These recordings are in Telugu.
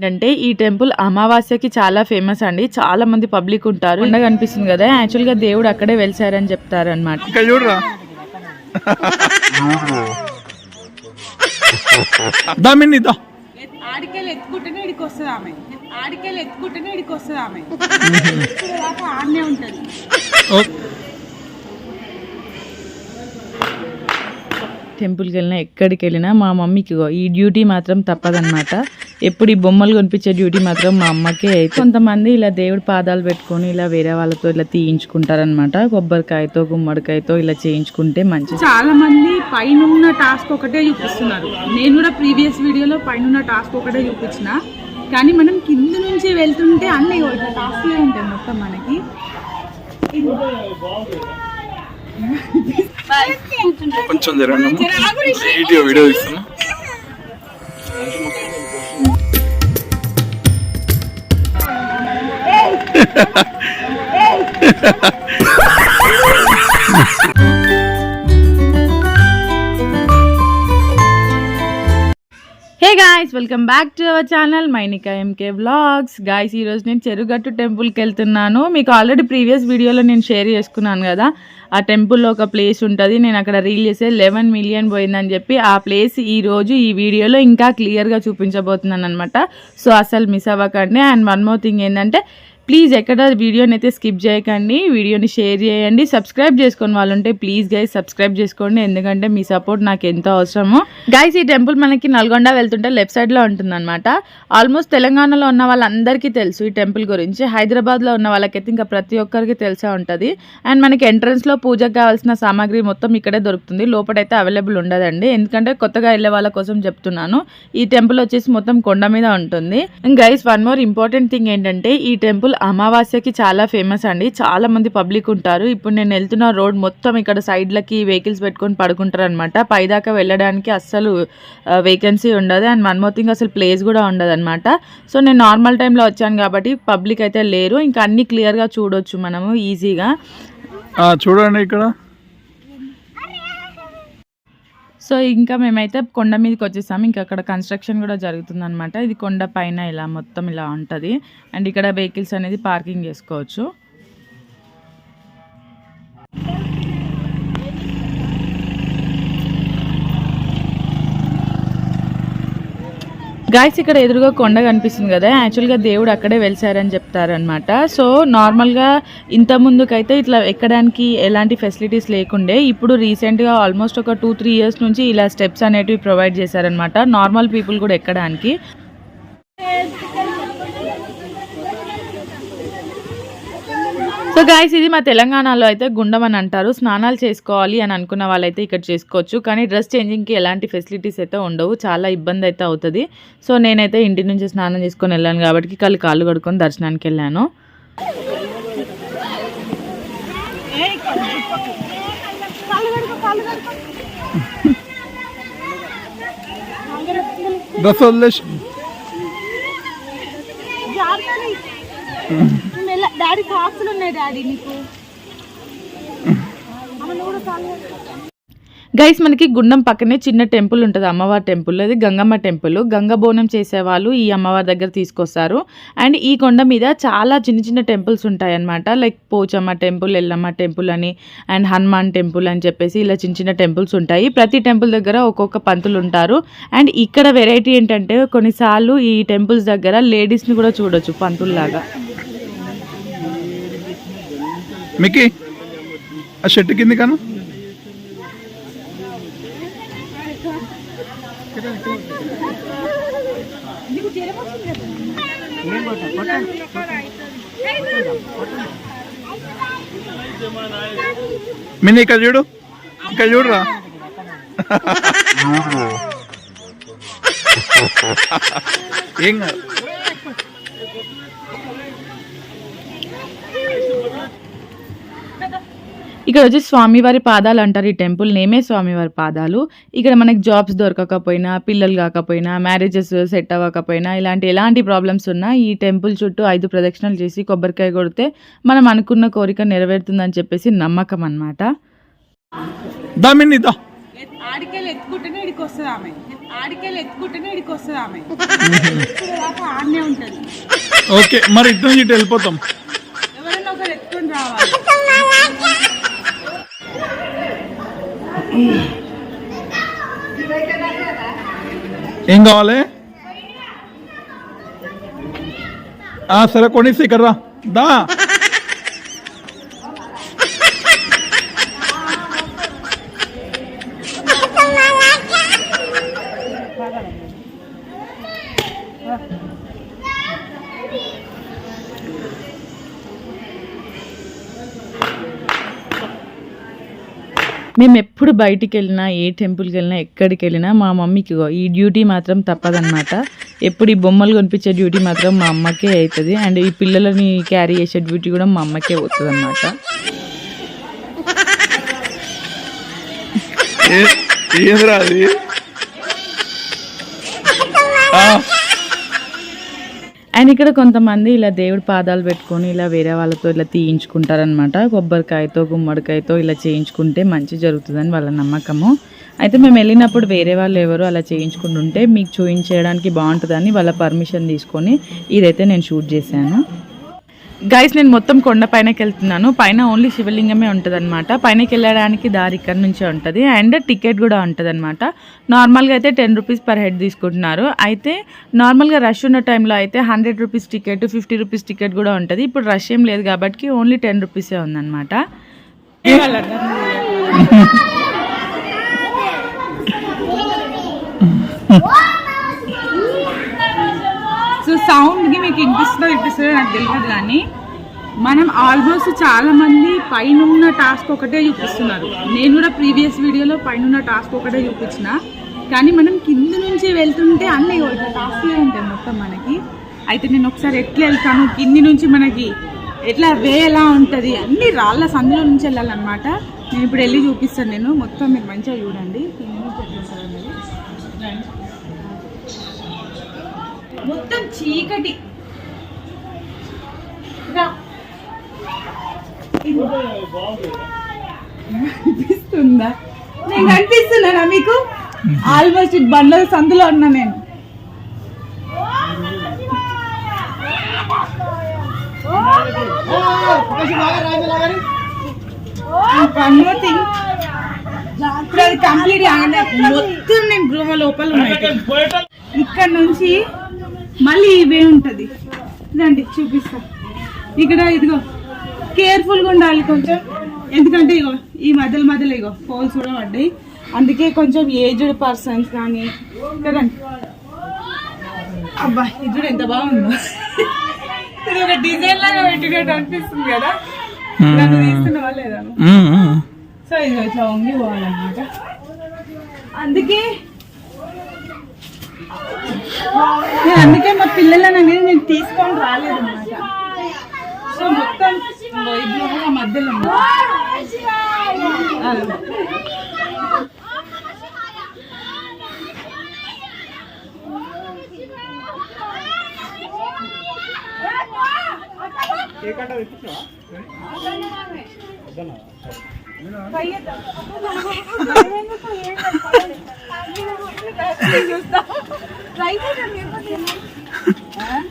ఏంటంటే ఈ టెంపుల్ అమావాస్యకి చాలా ఫేమస్ అండి. చాలా మంది పబ్లిక్ ఉంటారు. ఉండగా అనిపిస్తుంది కదా. యాక్చువల్గా దేవుడు అక్కడే వెలిసారని చెప్తారు అనమాట ఇక్కడ చూడరా దామిని దా. ఆడికెళ్ళి ఎత్తుకుంటేనే ఇడికి వస్తుంది ఆమె. ఆడికెళ్ళి ఎత్తుకుంటేనే ఇడికి వస్తుంది ఆమె. ఇప్పుడు దాకా ఆడనే ఉంటుంది. ఓ, టెంపుల్కి వెళ్ళినా ఎక్కడికి వెళ్ళినా మా మమ్మీకి ఈ డ్యూటీ మాత్రం తప్పదన్నమాట. ఎప్పుడు ఈ బొమ్మలు కొనిపించే డ్యూటీ మాత్రం మా అమ్మకే అయితే. కొంతమంది ఇలా దేవుడి పాదాలు పెట్టుకొని ఇలా వేరే వాళ్ళతో ఇలా తీయించుకుంటారనమాట కొబ్బరికాయతో గుమ్మడికాయతో ఇలా చేయించుకుంటే మంచిది. చాలా మంది పైన టాస్క్ ఒకటే చూపిస్తున్నారు. నేను కూడా ప్రీవియస్ వీడియోలో పైన టాస్క్ ఒకటే చూపించిన. కానీ మనం కింద నుంచి వెళ్తుంటే అన్ని ఇట్లా టాస్క్లే ఉంటాయి మొత్తం మనకి. కొంచెం జరగండి వీడియో వీడియో ఇస్తున్నా hey guys welcome back to our channel Mainika MK vlogs. Guys ఈరోజు నేను చెరుగట్టు టెంపుల్కి వెళ్తున్నాను. మీకు ఆల్రెడీ ప్రీవియస్ వీడియోలో నేను షేర్ చేసుకున్నాను కదా. ఆ టెంపుల్లో ఒక ప్లేస్ ఉంటుంది. నేను అక్కడ రీల్ చేసే లెవెన్ మిలియన్ పోయిందని చెప్పి ఆ ప్లేస్ ఈరోజు ఈ వీడియోలో ఇంకా క్లియర్గా చూపించబోతున్నాను అనమాట సో అసలు మిస్ అవ్వకండి. అండ్ వన్ మోర్ థింగ్ ఏంటంటే ప్లీజ్ ఎక్కడ వీడియోని అయితే స్కిప్ చేయకండి వీడియోని షేర్ చేయండి. సబ్స్క్రైబ్ చేసుకొని వాళ్ళు ఉంటే ప్లీజ్ గైస్ సబ్స్క్రైబ్ చేసుకోండి. ఎందుకంటే మీ సపోర్ట్ నాకు ఎంతో అవసరము. గైస్ ఈ టెంపుల్ మనకి నల్గొండ వెళ్తుంటే లెఫ్ట్ సైడ్లో ఉంటుంది అనమాట ఆల్మోస్ట్ తెలంగాణలో ఉన్న వాళ్ళందరికీ తెలుసు ఈ టెంపుల్ గురించి. హైదరాబాద్లో ఉన్న వాళ్ళకైతే ఇంకా ప్రతి ఒక్కరికి తెలిసే ఉంటుంది. అండ్ మనకి ఎంట్రన్స్లో పూజకు కావాల్సిన సామాగ్రి మొత్తం ఇక్కడే దొరుకుతుంది. లోపలైతే అవైలబుల్ ఉండదండి. ఎందుకంటే కొత్తగా వెళ్ళే వాళ్ళ కోసం చెప్తున్నాను. ఈ టెంపుల్ వచ్చేసి మొత్తం కొండ మీద ఉంటుంది. Guys one more important thing ఏంటంటే ఈ టెంపుల్ అమావాస్యకి చాలా ఫేమస్ అండి. చాలా మంది పబ్లిక్ ఉంటారు. ఇప్పుడు నేను వెళ్తున్న రోడ్ మొత్తం ఇక్కడ సైడ్లకి వెహికల్స్ పెట్టుకొని పడుకుంటారు అనమాట పైదాకా వెళ్ళడానికి అస్సలు వేకెన్సీ ఉండదు. అండ్ వన్ మోర్ థింగ్ అసలు ప్లేస్ కూడా ఉండదు అనమాట సో నేను నార్మల్ టైంలో వచ్చాను కాబట్టి పబ్లిక్ అయితే లేరు. ఇంకా అన్ని క్లియర్గా చూడొచ్చు మనము ఈజీగా చూడండి ఇక్కడ. సో ఇంకా మేమైతే కొండ మీదకి వచ్చేసాము. ఇంకా అక్కడ కన్స్ట్రక్షన్ కూడా జరుగుతుంది అనమాట ఇది కొండ పైన ఇలా మొత్తం ఇలా ఉంటుంది. అండ్ ఇక్కడ వెహికల్స్ అనేది పార్కింగ్ చేసుకోవచ్చు. గాయస్ ఇక్కడ ఎదురుగా కొండ కనిపిస్తుంది కదా. యాక్చువల్గా దేవుడు అక్కడే వెలిసారని చెప్తారనమాట సో నార్మల్గా ఇంత ముందుకైతే ఇట్లా ఎక్కడానికి ఎలాంటి ఫెసిలిటీస్ లేకుండే ఇప్పుడు రీసెంట్గా ఆల్మోస్ట్ ఒక టూ త్రీ ఇయర్స్ నుంచి ఇలా స్టెప్స్ అనేటివి ప్రొవైడ్ చేశారనమాట నార్మల్ పీపుల్ కూడా ఎక్కడానికి. సో గాయస్ ఇది మా తెలంగాణలో అయితే గుండం అని అంటారు. స్నానాలు చేసుకోవాలి అని అనుకున్న వాళ్ళైతే ఇక్కడ చేసుకోవచ్చు. కానీ డ్రెస్ చేంజింగ్కి ఎలాంటి ఫెసిలిటీస్ అయితే ఉండవు. చాలా ఇబ్బంది అయితే అవుతుంది. సో నేనైతే ఇంటి నుంచి స్నానం చేసుకొని వెళ్ళాను కాబట్టి కళ్ళు కాళ్ళు కడుక్కొని దర్శనానికి వెళ్ళాను. డ్రెస్ వదిలేసి డాడీ కాక్స్లు ఉన్నాయి డాడీ నీకు? గైస్ మనకి గుండం పక్కనే చిన్న టెంపుల్ ఉంటుంది అమ్మవారి టెంపుల్. అది గంగమ్మ టెంపుల్. గంగ బోనం చేసేవాళ్ళు ఈ అమ్మవారి దగ్గర తీసుకొస్తారు. అండ్ ఈ కొండ మీద చాలా చిన్న చిన్న టెంపుల్స్ ఉంటాయి అన్నమాట like Pochamma temple Yellamma temple అని అండ్ హనుమాన్ టెంపుల్ అని చెప్పేసి ఇలా చిన్న చిన్న టెంపుల్స్ ఉంటాయి. ప్రతి టెంపుల్ దగ్గర ఒక్కొక్క పంతులు ఉంటారు. అండ్ ఇక్కడ వెరైటీ ఏంటంటే కొన్నిసార్లు ఈ టెంపుల్స్ దగ్గర లేడీస్ని కూడా చూడొచ్చు పంతుల్లాగా. మికి ఆ షర్ట్ కింది కాను. మినీ ఇక్కడ చూడు ఇక్కడ చూడరా. ఏం కాదు. ఇక్కడ వచ్చి స్వామివారి పాదాలు అంటారు ఈ టెంపుల్ నేమే స్వామివారి పాదాలు. ఇక్కడ మనకి జాబ్స్ దొరకకపోయినా పిల్లలు కాకపోయినా మ్యారేజెస్ సెట్ అవ్వకపోయినా ఇలాంటి ఎలాంటి ప్రాబ్లమ్స్ ఉన్నా ఈ టెంపుల్ చుట్టూ ఐదు ప్రదక్షిణలు చేసి కొబ్బరికాయ కొడితే మనం అనుకున్న కోరిక నెరవేరుతుందని చెప్పేసి నమ్మకం ఆడికెళ్ళి ఎత్తుకుంటేనే ఇడికి వస్తుంది ఆమె. ఆడికెళ్ళి ఎత్తుకుంటేనే ఇడికి వస్తుంది ఆమె. దాకా ఆడనే ఉంటుంది. ఓకే మరి ఇటు నుంచి వెళ్ళిపోతాం. ఎవరైనా ఒకరు ఎత్తుకొని రావాలి. ఏం కావాలి? సరే కొనిస్తే ఇక్కడ రా. దా మేము ఎప్పుడు బయటికి వెళ్ళినా ఏ టెంపుల్కి వెళ్ళినా ఎక్కడికి వెళ్ళినా మా మమ్మీకి ఈ డ్యూటీ మాత్రం తప్పదన్నమాట. ఎప్పుడు ఈ బొమ్మలు కొనిపించే డ్యూటీ మాత్రం మా అమ్మకే అవుతుంది అండ్ ఈ పిల్లలని క్యారీ చేసే డ్యూటీ కూడా మా అమ్మకే అవుతుంది అనమాట ఏంద్రా అది? ఆ, అండ్ ఇక్కడ కొంతమంది ఇలా దేవుడి పాదాలు పెట్టుకొని ఇలా వేరే వాళ్ళతో ఇలా తీయించుకుంటారనమాట కొబ్బరికాయతో గుమ్మడికాయతో ఇలా చేయించుకుంటే మంచి జరుగుతుందని వాళ్ళ నమ్మకము. అయితే మేము వెళ్ళినప్పుడు వేరే వాళ్ళు ఎవరు అలా చేయించుకుంటుంటే మీకు చూయించేయడానికి బాగుంటుందని వాళ్ళ పర్మిషన్ తీసుకొని ఇదైతే నేను షూట్ చేశాను. గైస్ నేను మొత్తం కొండ పైనకి వెళ్తున్నాను. పైన ఓన్లీ శివలింగమే ఉంటుంది అనమాట పైనకి వెళ్ళడానికి దారి ఇక్కడ నుంచే ఉంటుంది. అండ్ టికెట్ కూడా ఉంటుంది అనమాట నార్మల్గా అయితే టెన్ రూపీస్ పర్ హెడ్ తీసుకుంటున్నారు. అయితే నార్మల్గా రష్ ఉన్న టైంలో అయితే hundred rupees ticket fifty rupees ticket కూడా ఉంటుంది. ఇప్పుడు రష్ ఏం లేదు కాబట్టి ఓన్లీ టెన్ రూపీసే ఉందన్నమాట. సో సౌండ్కి మీకు వినిపిస్తుందో వినిపిస్తుందో నాకు తెలియదు కానీ మనం ఆల్మోస్ట్ చాలామంది పైన టాస్క్ ఒకటే చూపిస్తున్నారు. నేను కూడా ప్రీవియస్ వీడియోలో పైన టాస్క్ ఒకటే చూపించిన. కానీ మనం కింద నుంచి వెళ్తుంటే అన్నీ ఇట్లా టాస్క్లే ఉంటాయి మొత్తం మనకి. అయితే నేను ఒకసారి ఎట్లా వెళ్తాను? కింది నుంచి మనకి ఎట్లా వే ఎలా ఉంటుంది? అన్ని రాళ్ళ సందులో నుంచి వెళ్ళాలన్నమాట. నేను ఇప్పుడు వెళ్ళి చూపిస్తాను నేను. మొత్తం మీరు మంచిగా చూడండి. కింది నుంచి ఎట్లా ఉంటుంది మొత్తం చీకటి. కనిపిస్తుందా నేను కనిపిస్తున్నానా మీకు? ఆల్మోస్ట్ బండ్ల సందులో ఉన్నా నేను. ఇప్పుడు అది కంప్లీట్ మొత్తం నేను గృహ లోపల ఇక్కడ నుంచి మళ్ళీ ఇవే ఉంటది. రండి చూపిస్తా. ఇక్కడ ఇదిగో కేర్ఫుల్గా ఉండాలి కొంచెం. ఎందుకంటే ఇగో ఈ మధ్యలో మధ్యలో ఇగో పోల్స్ కూడా పడ్డాయి. అందుకే కొంచెం ఏజ్డ్ పర్సన్స్ కానీ కదండి అబ్బా ఇది చూడు ఎంత బాగుందో. ఇది ఒక డిజైన్ లాగా పెట్టినట్టు అనిపిస్తుంది కదా. నన్ను తీస్తున్నావా లేదా. సో ఇది ఇట్లా వంగి పోవాలన్నమాట. అందుకే నేను అందుకే మా పిల్లలని అనేది నేను తీసుకొని రాలేదు అనమాట సో మొత్తం గృహ మధ్యలో ఉంది.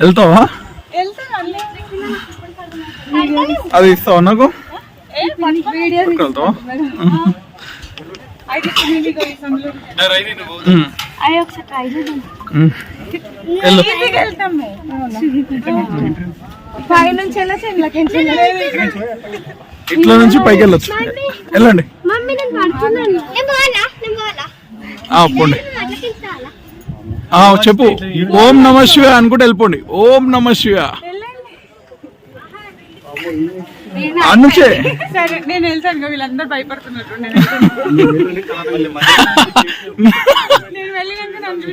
వెళ్తావా? అది ఇస్తావా నాకు? ఇట్లా నుంచి పైకి వెళ్ళొచ్చు. వెళ్ళండి. మమ్మీ నేను పడుతున్నాను. నేను పోవాలా? నేను పోవాలా? ఆ, పోండి నేను అట్లకి ఇస్తావాలా ఆ, చెప్పు. ఓం నమ శివ అనుకుంటే వెళ్ళిపోండి. ఓం నమ శివ అనుచే నేను వెళ్తాను వీళ్ళందరూ భయపడుతున్నారు. నేను వెళ్ళినాక నన్ను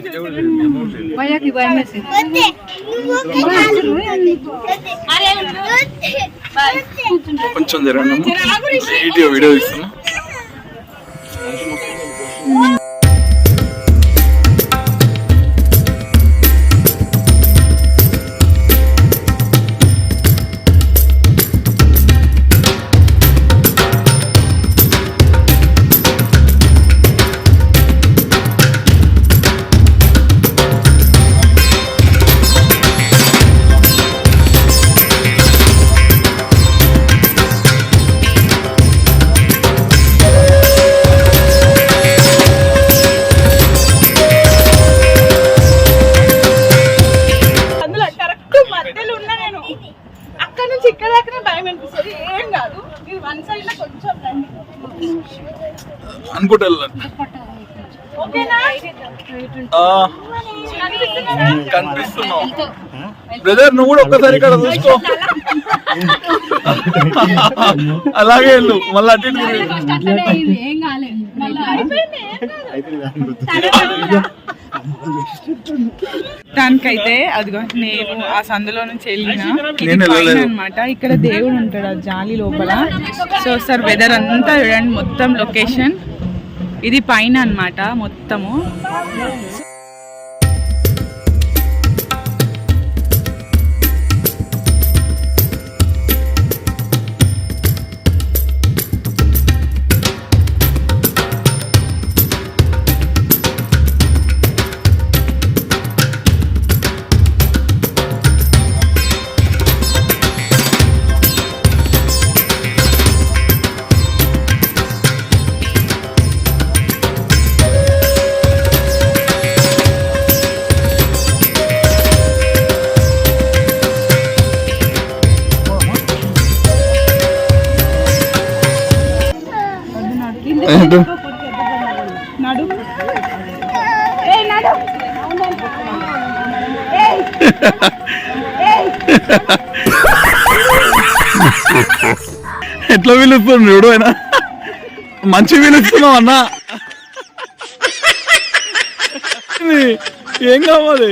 కొంచెం జరగండి. వీడియో వీడియో ఇస్తున్నా బ్రదర్ నువ్వు కూడా ఒక్కసారి ఇక్కడ చూసుకో. అలాగే వెళ్ళు. మళ్ళీ అటు. దానికైతే అదిగో నేను ఆ సందులో నుంచి వెళ్ళిన. అనమాట ఇక్కడ దేవుడు ఉంటాడు ఆ జాలి లోపల. సో సార్ వెదర్ అంతా చూడండి మొత్తం లొకేషన్ ఇది పైన అన్నమాట మొత్తము. ఎట్లా పిలుస్తున్నాడు చూడు ఆయన మంచి పిలుస్తున్నావు అన్నా. ఏం కావాలి?